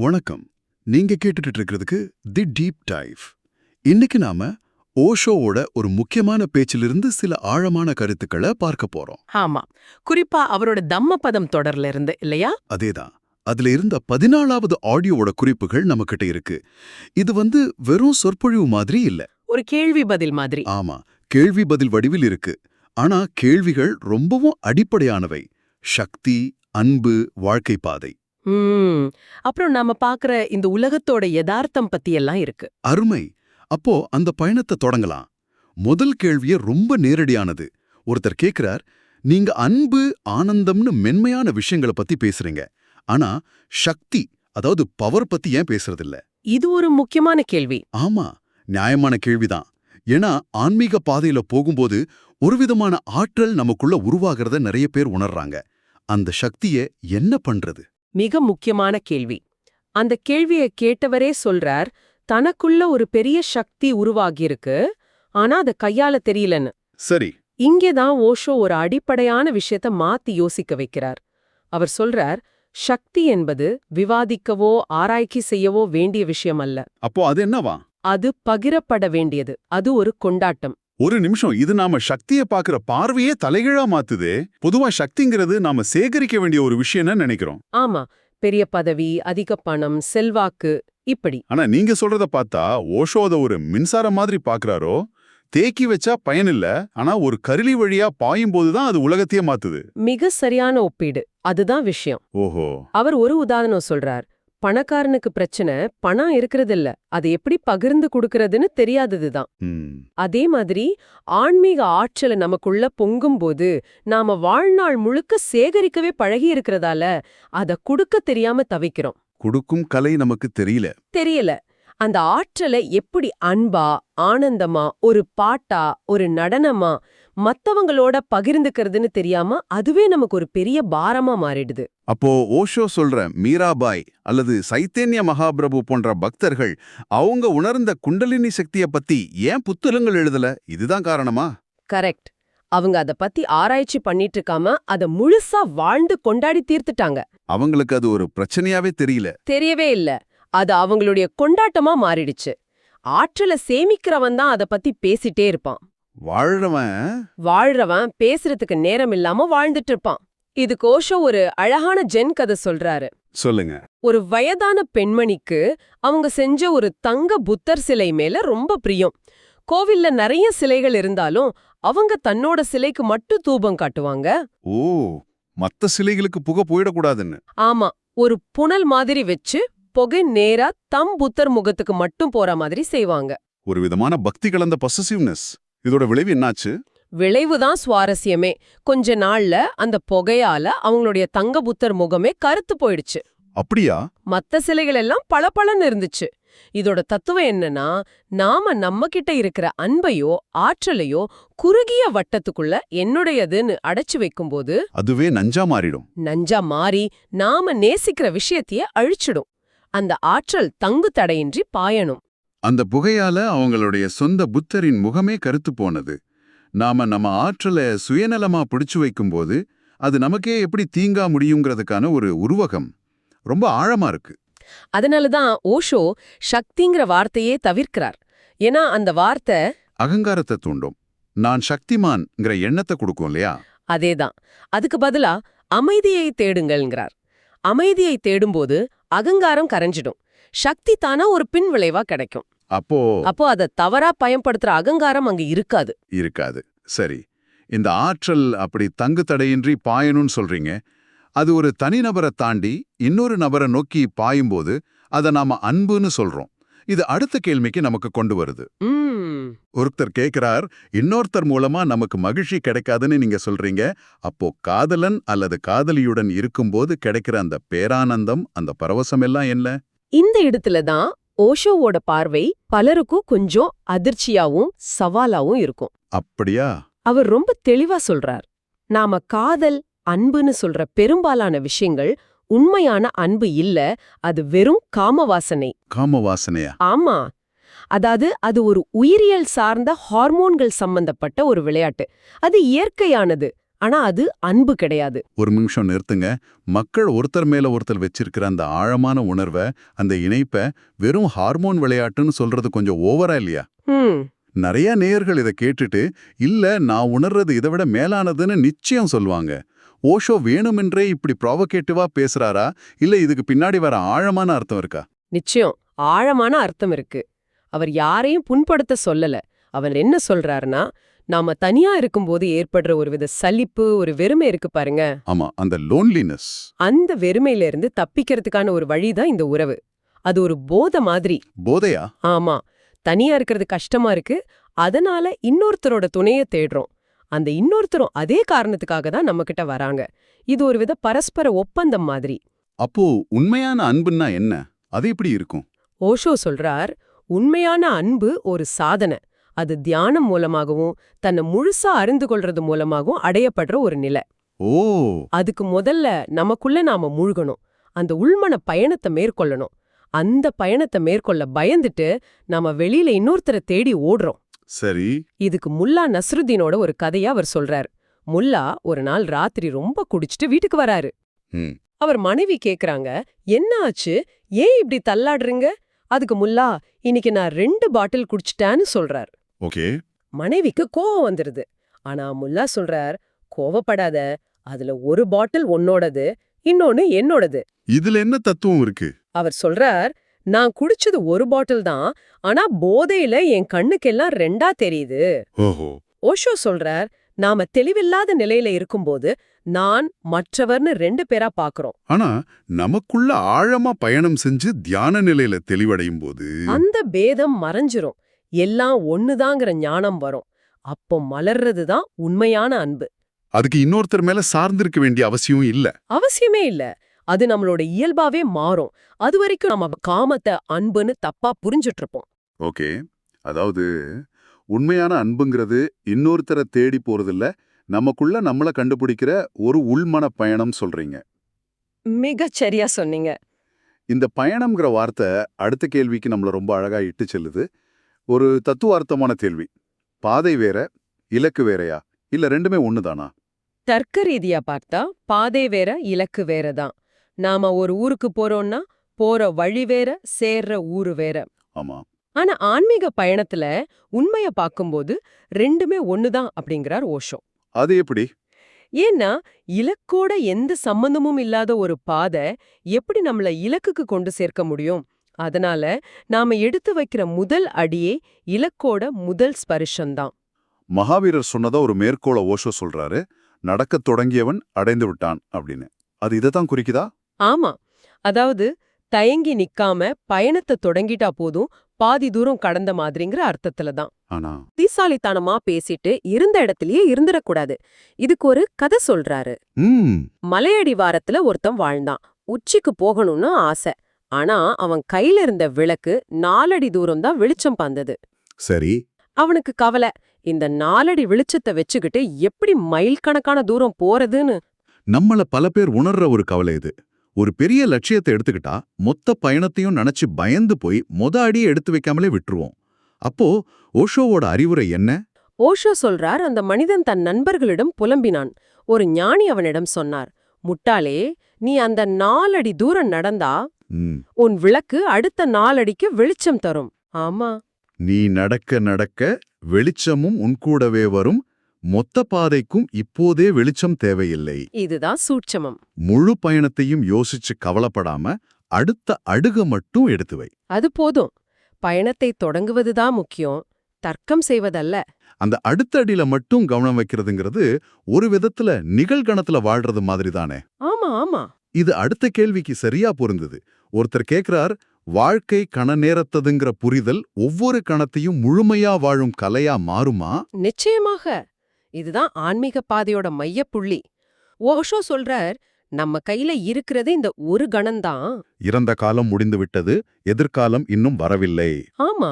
வணக்கம். நீங்க கேட்டுட்டு இருக்கிறதுக்கு தி டீப் டைவ். இன்னைக்கு நாம ஓஷோவோட ஒரு முக்கியமான பேச்சிலிருந்து சில ஆழமான கருத்துக்களை பார்க்க போறோம். ஆமா. குறிப்பா அவரோட தம்மபதம் தொடர்ல இருந்து இல்லையா? அதேதான். அதுல இருந்த பதினாலாவது ஆடியோவோட குறிப்புகள் நம்மகிட்ட இருக்கு. இது வந்து வெறும் சொற்பொழிவு மாதிரி இல்ல. ஒரு கேள்வி பதில் மாதிரி. ஆமா. கேள்வி பதில் வடிவில் இருக்கு. ஆனா கேள்விகள் ரொம்பவும் அடிப்படையானவை. சக்தி அன்பு வாழ்க்கை பாதை. ம். அப்புறம் நாம பாக்குற இந்த உலகத்தோட யதார்த்தம் பத்தி எல்லாம் இருக்கு. அருமை. அப்போ அந்த பயணத்தை தொடங்கலாம். முதல் கேள்வியே ரொம்ப நேரடியானது. ஒருத்தர் கேக்குறார் நீங்க அன்பு ஆனந்தம்னு மென்மையான விஷயங்களை பத்தி பேசுறீங்க. ஆனா சக்தி அதாவது பவர் பத்தி ஏன் பேசுறதில்ல? இது ஒரு முக்கியமான கேள்வி. ஆமா. நியாயமான கேள்விதான். ஏன்னா ஆன்மீக பாதையில போகும்போது ஒரு விதமான ஆற்றல் நமக்குள்ள உருவாகிறத நிறைய பேர் உணர்றாங்க. அந்த சக்தியை என்ன பண்றது? மிக முக்கியமான கேள்வி. அந்த கேள்விய கேட்டவரே சொல்றார் தனக்குள்ள ஒரு பெரிய சக்தி உருவாகியிருக்கு ஆனா அத கையால தெரியலன்னு. சரி. இங்கேதான் ஓஷோ ஒரு அடிப்படையான விஷயத்த மாத்தி யோசிக்க வைக்கிறார். அவர் சொல்றார் சக்தி என்பது விவாதிக்கவோ ஆராய்ச்சி செய்யவோ வேண்டிய விஷயம் அல்ல அப்போ அது என்னவா? அது பகிரப்பட வேண்டியது. அது ஒரு கொண்டாட்டம். ஒரு நிமிஷம் இது நாம சக்தியை பாக்குற பார்வையே தலைகீழா மாத்துதே. பொதுவா சக்திங்கிறது நாம சேகரிக்க வேண்டிய ஒரு விஷயம்னு நினைக்கிறோம்? ஆமா. பெரிய பதவி அதிக பணம் செல்வாக்கு இப்படி. ஆனா நீங்க சொல்றத பார்த்தா ஓஷோ அத ஒரு மின்சாரம் மாதிரி பாக்குறாரோ தேக்கி வச்சா பயனில்ல ஆனா ஒரு கருளி வழியா பாயும் போதுதான் அது உலகத்தையே மாத்துது. மிக சரியான ஒப்பீடு. அதுதான் விஷயம். ஓஹோ. அவர் ஒரு உதாரணம் சொல்றார். பணக்காரனுக்கு பிரச்சனை பணம் இருக்கிறதில்ல. அது எப்படி பகிர்ந்து கொடுக்கறதுன்னு தெரியாததுதான் அதே மாதிரி ஆன்மீக ஆற்றலை நமக்குள்ள பொங்கும்போது நாம வாழ்நாள் முழுக்க சேகரிக்கவே பழகி இருக்கிறதால அத குடுக்க தெரியாம தவிக்கிறோம். கொடுக்கும் கலை நமக்கு தெரியல. தெரியல. அந்த ஆற்றலை எப்படி அன்பா ஆனந்தமா ஒரு பாட்டா ஒரு நடனமா மத்தவங்களோட பகிர்ந்துக்கிறதுன்னு தெரியாம அதுவே நமக்கு ஒரு பெரிய பாரமா மாறிடுது. அப்போ ஓஷோ சொல்ற மீராபாய் அல்லது சைத்தன்ய மகாபிரபு போன்ற பக்தர்கள் அவங்க உணர்ந்த குண்டலினி சக்திய பத்தி ஏன் புத்தகங்கள் எழுதல? இதுதான் காரணமா? கரெக்ட். அவங்க அத பத்தி ஆராய்ச்சி பண்ணிட்டு இருக்காம அத முழுசா வாழ்ந்து கொண்டாடி தீர்த்துட்டாங்க. அவங்களுக்கு அது ஒரு பிரச்சனையாவே தெரியல. தெரியவே இல்ல. அது அவங்களுடைய கொண்டாட்டமா மாறிடுச்சு. ஆற்றலை சேமிக்கிறவன் தான் அத பத்தி பேசிட்டே இருப்பான். வாழ்றவன் வாழ்றவன் பேசுறதுக்கு நேரம் இல்லாம வாழ்ந்துட்டு இருப்பான் இது கோஷோ ஒரு அழகான ஜென் கதை சொல்றாரு. சொல்லுங்க. ஒரு வயதான பெண்மணிக்கு அவங்க செஞ்ச ஒரு தங்க புத்தர் சிலை மேல ரொம்ப பிரியம். கோவில்ல நிறைய சிலைகள் இருந்தாலும் அவங்க தன்னோட சிலைக்கு மட்டும் தூபம் காட்டுவாங்க. ஓ மத்த சிலைகளுக்கு புகை போயிடக்கூடாதுன்னு. ஆமா ஒரு புனல் மாதிரி வச்சு புகை நேரா தம் புத்தர் முகத்துக்கு மட்டும் போற மாதிரி செய்வாங்க. ஒரு விதமான பக்தி கலந்த பொசசிவ்னஸ் இதோட விளைவு என்னாச்சு? விளைவுதான் சுவாரஸ்யமே. கொஞ்ச நாள்ல அந்த புகையால அவங்களுடைய தங்க புத்தர் முகமே கருத்து போயிடுச்சு. அப்படியா? மத்த சிலைகள் எல்லாம் பளபளன்னு இருந்துச்சு. இதோட தத்துவம் என்னன்னா நாம நம்ம கிட்ட இருக்கிற அன்பையோ ஆற்றலையோ குறுகிய வட்டத்துக்குள்ள என்னுடையதுன்னு அடைச்சு வைக்கும்போது அதுவே நஞ்சா மாறிடும். நஞ்சா மாறி நாம நேசிக்கிற விஷயத்தையே அழிச்சிடும். அந்த ஆற்றல் தங்கு தடையின்றி பாயணும். அந்த புகையால அவங்களுடைய சொந்த புத்தரின் முகமே கருத்து போனது. நாம நம்ம ஆற்றலை சுயநலமா பிடிச்சு வைக்கும்போது அது நமக்கே எப்படி தீங்கா முடியுங்கிறதுக்கான ஒரு உருவகம். ரொம்ப ஆழமா இருக்கு. அதனாலதான் ஓஷோ சக்திங்கிற வார்த்தையே தவிர்க்கிறார். ஏன்னா அந்த வார்த்தை அகங்காரத்தை தூண்டும். நான் சக்திமான்ங்கிற எண்ணத்தை கொடுக்கும் இல்லையா? அதேதான். அதுக்கு பதிலா அமைதியை தேடுங்கள்ங்கிறார். அமைதியை தேடும்போது அகங்காரம் கரைஞ்சிடும். சக்தி தானா ஒரு பின் விளைவா கிடைக்கும். அப்போ அப்போ அத தவறா பயன்படுத்துற அகங்காரம் அங்க இருக்காது. இருக்காது. சரி. இந்த ஆற்றல் அப்படி தங்கு தடையின்றி பாயணும்னு சொல்றீங்க. அது ஒரு தனிநபரை தாண்டி இன்னொரு நபரை நோக்கி பாயும்போது அதை நாம அன்புன்னு சொல்றோம். இது அடுத்த கேள்விக்கு நமக்கு கொண்டு வருது. ஒருத்தர் கேக்குறார் இன்னொருத்தர் மூலமா நமக்கு மகிழ்ச்சி கிடைக்காதுன்னு நீங்க சொல்றீங்க. அப்போ காதலன் அல்லது காதலியுடன் இருக்கும்போது கிடைக்கிற அந்த பேரானந்தம் அந்த பரவசம் எல்லாம் என்ன? இந்த இடத்துல தான் ஓஷோவோட பார்வை பலருக்கும் கொஞ்சம் அதிர்ச்சியாவும் சவாலாவும் இருக்கும். அப்படியா? அவர் ரொம்ப தெளிவா சொல்றார். நாம காதல் அன்புன்னு சொல்ற பெரும்பாலான விஷயங்கள் உண்மையான அன்பு இல்ல அது வெறும் காமவாசனை. காம வாசனையா ஆமா. அதாவது அது ஒரு உயிரியல் சார்ந்த ஹார்மோன்கள் சம்பந்தப்பட்ட ஒரு விளையாட்டு. அது இயற்கையானது. ஆனா அது அன்பு கிடையாது. ஒரு நிமிஷம் நிறுத்துங்க. மக்கள் ஒருத்தர் மேல ஒருத்தர் வச்சிருக்கிற அந்த ஆழமான உணர்வை அந்த இணைப்பை வெறும் ஹார்மோன் விளையாட்டுன்னு சொல்றது கொஞ்சம் ஓவரா இல்லையா? நிறைய நேயர்கள் இதை கேட்டுட்டு இல்ல நான் உணர்றது இதை விட மேலானதுன்னு நிச்சயம் சொல்லுவாங்க. ஓஷோ வேணுமென்றே இப்படி ப்ராவகேட்டிவா பேசுறாரா? இல்ல இதுக்கு பின்னாடி வர ஆழமான அர்த்தம் இருக்கா? நிச்சயம். ஆழமான அர்த்தம் இருக்கு. அவர் யாரையும் புண்படுத்த சொல்லல. அவர் என்ன சொல்றாருன்னா நாம தனியா இருக்கும்போது ஏற்படுற ஒரு வித சலிப்பு ஒரு வெறுமை இருக்கு பாருங்க. ஆமா அந்த லோன்லினஸ் அந்த வெறுமையில இருந்து தப்பிக்கிறதுக்கான ஒரு வழிதான் இந்த உறவு. அது ஒரு போத மாதிரி. போதையா? ஆமா. தனியா இருக்கிறது கஷ்டமா இருக்கு. அதனால இன்னொருத்தரோட துணைய தேடுறோம். அந்த இன்னொருத்தரும் அதே காரணத்துக்காக தான் நம்ம கிட்ட வராங்க. இது ஒரு வித பரஸ்பர ஒப்பந்தம் மாதிரி. அப்போ உண்மையான அன்புன்னா என்ன? அது எப்படி இருக்கும்? ஓஷோ சொல்றார் உண்மையான அன்பு ஒரு சாதனை. அது தியானம் மூலமாகவும் தன்னை முழுசா அறிந்து கொள்றது மூலமாகவும் அடையப்படுற ஒரு நிலை. ஓ! அதுக்கு முதல்ல நமக்குள்ள நாம மூழ்கணும். அந்த உள்மன பயணத்தை மேற்கொள்ளணும். அந்த பயணத்தை மேற்கொள்ள பயந்துட்டு நாம வெளியில இன்னொருத்தரை தேடி ஓடுறோம். சரி. இதுக்கு முல்லா நஸ்ருதீனோட ஒரு கதையா அவர் சொல்றார். முல்லா ஒரு நாள் ராத்திரி ரொம்ப குடிச்சிட்டு வீட்டுக்கு வராரு. அவர் மனைவி கேக்குறாங்க என்ன ஆச்சு? ஏன் இப்படி தள்ளாடுறீங்க? அதுக்கு முல்லா இன்னைக்கு நான் ரெண்டு பாட்டில் குடிச்சிட்டேன்னு சொல்றார். ஓகே. மனைவிக்கு கோவம் வந்துருது. ஆனா முல்லா சொல்றார் கோவப்படாத அதுல ஒரு பாட்டில் உன்னோடது இன்னொன்னு என்னோடது. இதுல என்ன தத்துவம் இருக்கு? அவர் சொல்றார் நான் குடிச்சது ஒரு பாட்டில் தான் ஆனா போதையில என் கண்ணுக்கெல்லாம் ரெண்டா தெரியுது. ஓஹோ. ஓஷோ சொல்றார் நாம தெளிவில்லாத நிலையில இருக்கும்போது நான் மற்றவர்னு ரெண்டு பேரா பாக்குறோம். ஆனா நமக்குள்ள ஆழமா பயணம் செஞ்சு தியான நிலையில தெளிவடையும் போது அந்த பேதம் மறைஞ்சிரும். எல்லாம் ஒண்ணுதாங்கிற ஞானம் வரும். அப்போ மலர்றதுதான் உண்மையான அன்பு. அதுக்கு இன்னொருத்தர் மேல சார்ந்திருக்க வேண்டிய அவசியம் இல்ல. அவசியமே இல்ல. அது நம்மளோட இயல்பாவே மாறும். அது வரைக்கும் நம்ம காமத்தை அன்புன்னு தப்பா புரிஞ்சுட்டு இருப்போம் ஓகே. அதாவது உண்மையான அன்புங்கிறது இன்னொருத்தரை தேடி போறதில்ல. நமக்குள்ள நம்மள கண்டுபிடிக்கிற ஒரு உள்மன பயணம் சொல்றீங்க. மிகச் சரியா சொன்னீங்க. இந்த பயணம்ங்கிற வார்த்தை அடுத்த கேள்விக்கு நம்மள ரொம்ப அழகா இட்டு செல்லுது. ஒரு தத்துவார்த்தமான கேள்வி. பாதை வேற இலக்கு வேறயா? இல்ல ரெண்டுமே ஒண்ணுதானா? தர்க்க ரீதியா பார்த்தா பாதை வேற இலக்கு வேற தான் நாம ஒரு ஊருக்கு போறோம்னா போற வழி வேற சேர்ற ஊரு வேற. ஆமா. ஆனா ஆன்மீக பயணத்துல உண்மைய பார்க்கும்போது ரெண்டுமே ஒண்ணுதான் அப்படிங்கிறார் ஓஷோ. அது எப்படி? ஏன்னா இலக்கோட எந்த சம்பந்தமும் இல்லாத ஒரு பாதை எப்படி நம்மள இலக்குக்கு கொண்டு சேர்க்க முடியும்? அதனால நாம எடுத்து வைக்கிற முதல் அடியே இலக்கோட முதல் ஸ்பர்ஷம்தான் மகாவீரர் சொன்னதா ஒரு மேற்கோள ஓஷோ சொல்றாரு நடக்கத் தொடங்கியவன் அடைந்து விட்டான் அப்படின்னு. அது இதைத்தான் குறிக்குதா? ஆமா. அதாவது தயங்கி நிக்காம பயணத்தை தொடங்கிட்டா போதும் பாதி தூரம் கடந்த மாதிரிங்கிற அர்த்தத்துல தான். ஆனா? புத்திசாலித்தனமா பேசிட்டு இருந்த இடத்துலயே இருந்துடக்கூடாது. இதுக்கு ஒரு கதை சொல்றாரு. ம். மலையடிவாரத்துல ஒருத்தன் வாழ்ந்தான். உச்சிக்கு போகணும்னு ஆசை. ஆனா அவன் கையில இருந்த விளக்கு நாலடி தூரம் தான் வெளிச்சம் பந்தது. சரி. அவனுக்கு கவலை இந்த நாலடி வெளிச்சத்தை வச்சுக்கிட்டு எப்படி மைல் கணக்கான தூரம் போறதுன்னு? நம்மள பல பேர் உணர்ற ஒரு கவலை இது. ஒரு பெரிய லட்சியத்தை எடுத்துக்கிட்டா மொத்த பயணத்தையும் நினைச்சு பயந்து போய் மொத அடியை எடுத்து வைக்காமலே விட்டுருவோம். அப்போ ஓஷோவோட அறிவுரை என்ன? ஓஷோ சொல்றார் அந்த மனிதன் தன் நண்பர்களிடம் புலம்பினான். ஒரு ஞானி அவனிடம் சொன்னார் முட்டாளே நீ அந்த நாலடி தூரம் நடந்தா உன் விளக்கு அடுத்த நாலடிக்கு வெளிச்சம் தரும். ஆமா. நீ நடக்க நடக்க வெளிச்சமும் உன்கூடவே வரும். மொத்த பாதைக்கும் இப்போதே வெளிச்சம் தேவையில்லை. இதுதான் சூட்சமம். முழு பயணத்தையும் யோசிச்சு கவலைப்படாம அடுத்த அடுக மட்டும் எடுத்து வை. அது போதும். பயணத்தை தொடங்குவதுதான் முக்கியம். தர்க்கம் செய்வதல்ல. அந்த அடுத்த அடியில மட்டும் கவனம் வைக்கிறதுங்கிறது ஒரு விதத்துல நிகழ்கணத்துல வாழ்றது மாதிரி தானே? ஆமா ஆமா. இது அடுத்த கேள்விக்கு சரியா பொருந்தது. ஒருத்தர் கேக்குறார் வாழ்க்கை கண நேரத்ததுங்கிற புரிதல் ஒவ்வொரு கணத்தையும் முழுமையா வாழும் கலையா மாறுமா? நிச்சயமாக. இதுதான் ஆன்மீக பாதையோட மையப்புள்ளி. ஓஷோ சொல்றார் நம்ம கையில இருக்கிறது இந்த ஒரு கணம்தான் இறந்த காலம் முடிந்து விட்டது எதிர்காலம் இன்னும் வரவில்லை. ஆமா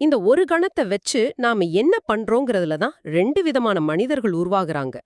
இந்த ஒரு கணத்தை வச்சு நாம என்ன பண்றோங்கிறதுல தான் ரெண்டு விதமான மனிதர்கள் உருவாகுறாங்க.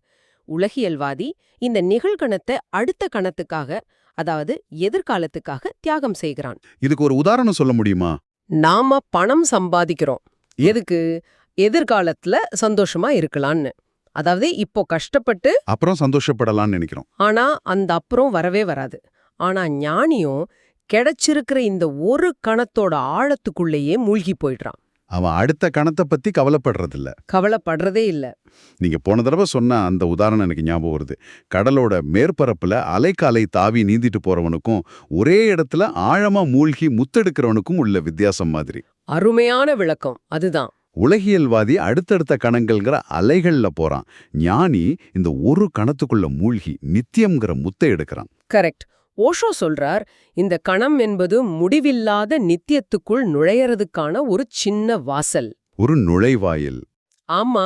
உலகியல்வாதி இந்த நிகழ்கணத்தை அடுத்த கணத்துக்காக அதாவது எதிர்காலத்துக்காக தியாகம் செய்கிறான். இதுக்கு ஒரு உதாரணம் சொல்ல முடியுமா? நாம பணம் சம்பாதிக்கிறோம். எதுக்கு? எதிர்காலத்துல சந்தோஷமா இருக்கலாம்னு. அதாவது இப்போ கஷ்டப்பட்டு அப்புறம் சந்தோஷப்படலாம்னு நினைக்கிறோம். ஆனா அந்த அப்புறம் வரவே வராது. ஆனா ஞானியும் கிடைச்சிருக்கிற இந்த ஒரு கணத்தோட ஆழத்துக்குள்ளேயே மூழ்கி போயிடுறான். அவன் அடுத்த கணத்தை பத்தி கவலைப்படுறதில்ல. கவலைப்படுறதே இல்ல. நீங்க போன தடவை சொன்ன அந்த உதாரணம் எனக்கு ஞாபகம் வருது. கடலோட மேற்பரப்புல அலைக்காலை தாவி நீந்திட்டு போறவனுக்கும் ஒரே இடத்துல ஆழமா மூழ்கி முத்தெடுக்கிறவனுக்கும் உள்ள வித்தியாசம் மாதிரி. அருமையான விளக்கம். அதுதான். உலகியல்வாதி அடுத்தடுத்த கணங்கள்ங்கிற அலைகள்ல போறான். ஞானி இந்த ஒரு கணத்துக்குள்ள மூழ்கி நித்தியம்ங்கிற முத்தை எடுக்கிறான். கரெக்ட். ஓஷோ சொல்றார் இந்த கணம் என்பது முடிவில்லாத நித்தியத்துக்குள் நுழையறதுக்கான ஒரு சின்ன வாசல். ஒரு நுழைவாயில். ஆமா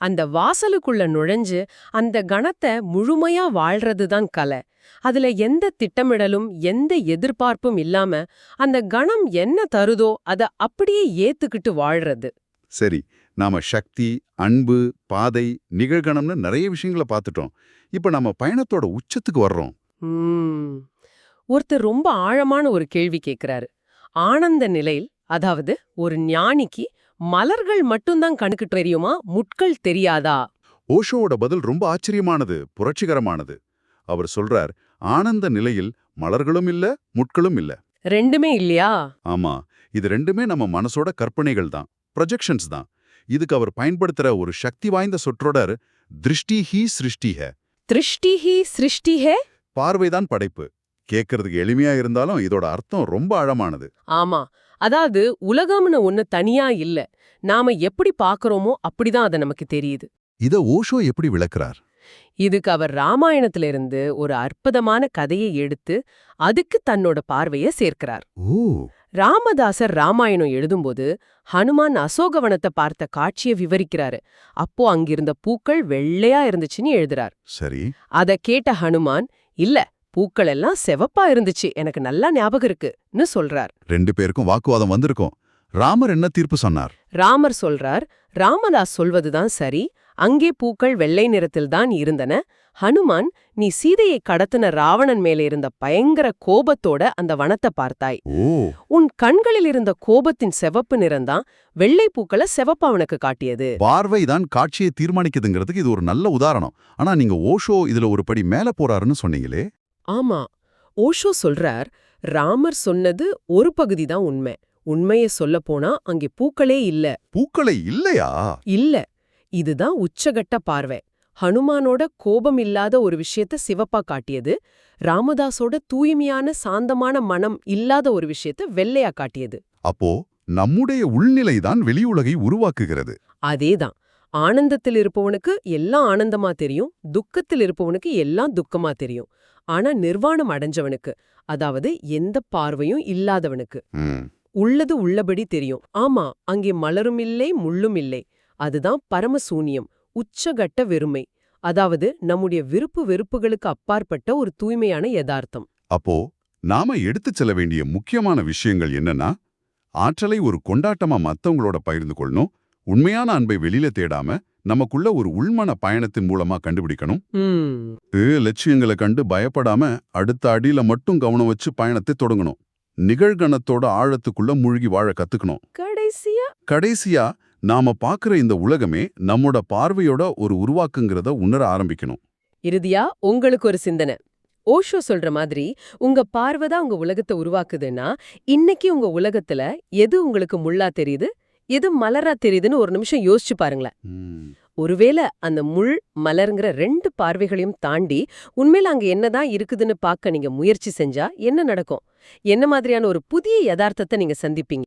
அந்த வாசலுக்குள்ள நுழைஞ்சு அந்த கணத்தை முழுமையா வாழ்றது தான் கலை. அதுல எந்த திட்டமிடலும் எந்த எதிர்பார்ப்பும் இல்லாம அந்த கணம் என்ன தருதோ அத அப்படியே ஏத்துக்கிட்டு வாழ்றது. சரி நாம சக்தி அன்பு பாதை நிகழ்கணம்னு நிறைய விஷயங்களை பார்த்துட்டோம். இப்ப நம்ம பயணத்தோட உச்சத்துக்கு வர்றோம். ஒருத்தர் ரொம்ப ஆழமான ஒரு கேள்வி கேக்குறாரு. ஆனந்த நிலையில் அதாவது ஒரு ஞானிக்கு மலர்கள் மட்டும்தான் கணக்கு தெரியுமா? முட்கள் தெரியாதா? ஓஷோவோட பதில் ரொம்ப ஆச்சரியமானது புரட்சிகரமானது. அவர் சொல்றார் ஆனந்த நிலையில் மலர்களும் இல்ல முட்களும் இல்ல. ரெண்டுமே இல்லையா? ஆமா இது ரெண்டுமே நம்ம மனசோட கற்பனைகள் தான் ப்ரொஜெக்ஷன்ஸ் தான். இதுக்கு அவர் பயன்படுத்துற ஒரு சக்தி வாய்ந்த சொற்றொடர் திருஷ்டி ஹி சிருஷ்டி ஹே திருஷ்டிஹி சிருஷ்டிஹே? பார்வைதான் படைப்பு. கேட்கறதுக்கு எளிமையா இருந்தாலும் இதோட அர்த்தம் ரொம்ப ஆழமானது. ஆமா. அதாவது உலகம்னு ஒண்ணு தனியா இல்ல. நாம எப்படி பாக்குறோமோ அப்படிதான் அது நமக்கு தெரியுது. இத ஓஷோ எப்படி விளக்குறார்? இதுக்கு அவர் ராமாயணத்துல இருந்து ஒரு அற்புதமான கதையை எடுத்து அதுக்கு தன்னோட பார்வைய சேர்க்கிறார். ஓ. ராமதாசர் ராமாயணம் எழுதும்போது ஹனுமான் அசோகவனத்தை பார்த்த காட்சியை விவரிக்கிறாரு. அப்போ அங்கிருந்த பூக்கள் வெள்ளையா இருந்துச்சுன்னு எழுதுறார். சரி. அத கேட்ட ஹனுமான் இல்ல பூக்கள் எல்லாம் செவப்பா இருந்துச்சு. எனக்கு நல்லா ஞாபகம் இருக்குன்னு சொல்றார். ரெண்டு பேருக்கும் வாக்குவாதம் வந்திருக்கும். ராமர் என்ன தீர்ப்பு சொன்னார்? ராமர் சொல்றார் ராமதாஸ் சொல்வதுதான் சரி. அங்கே பூக்கள் வெள்ளை நிறத்தில்தான் இருந்தன. ஹனுமான் நீ சீதையை கடத்தின ராவணன் மேலே இருந்த பயங்கர கோபத்தோட அந்த வனத்தை பார்த்தாய். ஓ. உன் கண்களில் இருந்த கோபத்தின் செவப்பு நிறம்தான் வெள்ளை பூக்களை செவப்பா உனக்கு காட்டியது. பார்வை தான் காட்சியை தீர்மானிக்குதுங்கிறதுக்கு இது ஒரு நல்ல உதாரணம். ஆனா நீங்க ஓஷோ இதுல ஒரு படி மேல போறாருன்னு சொன்னீங்களே. ஆமா ஓஷோ சொல்றார் ராமர் சொன்னது ஒரு பகுதி தான் உண்மை. உண்மையை சொல்ல போனா அங்கே பூக்களே இல்ல. பூக்களை இல்லையா? இல்ல இதுதான் உச்சகட்ட பார்வை. ஹனுமானோட கோபம் இல்லாத ஒரு விஷயத்த சிவப்பா காட்டியது ராமதாஸோட தூய்மையான சாந்தமான மனம் இல்லாத ஒரு விஷயத்த வெள்ளையா காட்டியது. அப்போ நம்முடைய உள்நிலைதான் வெளியுலகை உருவாக்குகிறது. அதேதான். ஆனந்தத்தில் இருப்பவனுக்கு எல்லாம் ஆனந்தமா தெரியும் துக்கத்தில் இருப்பவனுக்கு எல்லாம் துக்கமா தெரியும். ஆனா நிர்வாணம் அடைஞ்சவனுக்கு அதாவது எந்த பார்வையும் இல்லாதவனுக்கு உள்ளது உள்ளபடி தெரியும். ஆமா அங்கே மலரும் இல்லை முள்ளும் இல்லை. அதுதான் பரமசூனியம் உச்சகட்ட வெறுமை. அதாவது நம்முடைய விருப்பு வெறுப்புகளுக்கு அப்பாற்பட்ட ஒரு தூய்மையான யதார்த்தம். அப்போ நாம எடுத்துச் செல்ல வேண்டிய முக்கியமான விஷயங்கள் என்னன்னா ஆற்றலை ஒரு கொண்டாட்டமா மத்தவங்களோட பகிர்ந்து கொள்ளணும் உண்மையான அன்பை வெளியில தேடாம நமக்குள்ள ஒரு உள்மன பயணத்தின் மூலமா கண்டுபிடிக்கணும். லட்சியங்களை கண்டு பயப்படாம அடுத்த அடியில மட்டும் கவனம் வச்சு பயணத்தை தொடங்கணும். நிகழ்கணத்தோட ஆழத்துக்குள்ள மூழ்கி வாழ கத்துக்கணும். கடைசியா? கடைசியா நாம பாக்குற இந்த உலகமே நம்மோட பார்வையோட ஒரு உருவாக்குங்கிறத உணர ஆரம்பிக்கணும். இறுதியா உங்களுக்கு ஒரு சிந்தனை. ஓஷோ சொல்ற மாதிரி உங்க பார்வை தான் உங்க உலகத்தை உருவாக்குதுன்னா இன்னைக்கு உங்க உலகத்துல எது உங்களுக்கு முள்ளா தெரியுது? எது மலரா தெரியுதுன்னு ஒரு நிமிஷம் யோசிச்சு பாருங்களேன். ஒருவேளை அந்த முள் மலருங்கிற ரெண்டு பார்வைகளையும் தாண்டி உண்மையில அங்க என்னதான் இருக்குதுன்னு பார்க்க நீங்க முயற்சி செஞ்சா என்ன நடக்கும்? என்ன மாதிரியான ஒரு புதிய யதார்த்தத்தை நீங்க சந்திப்பீங்க?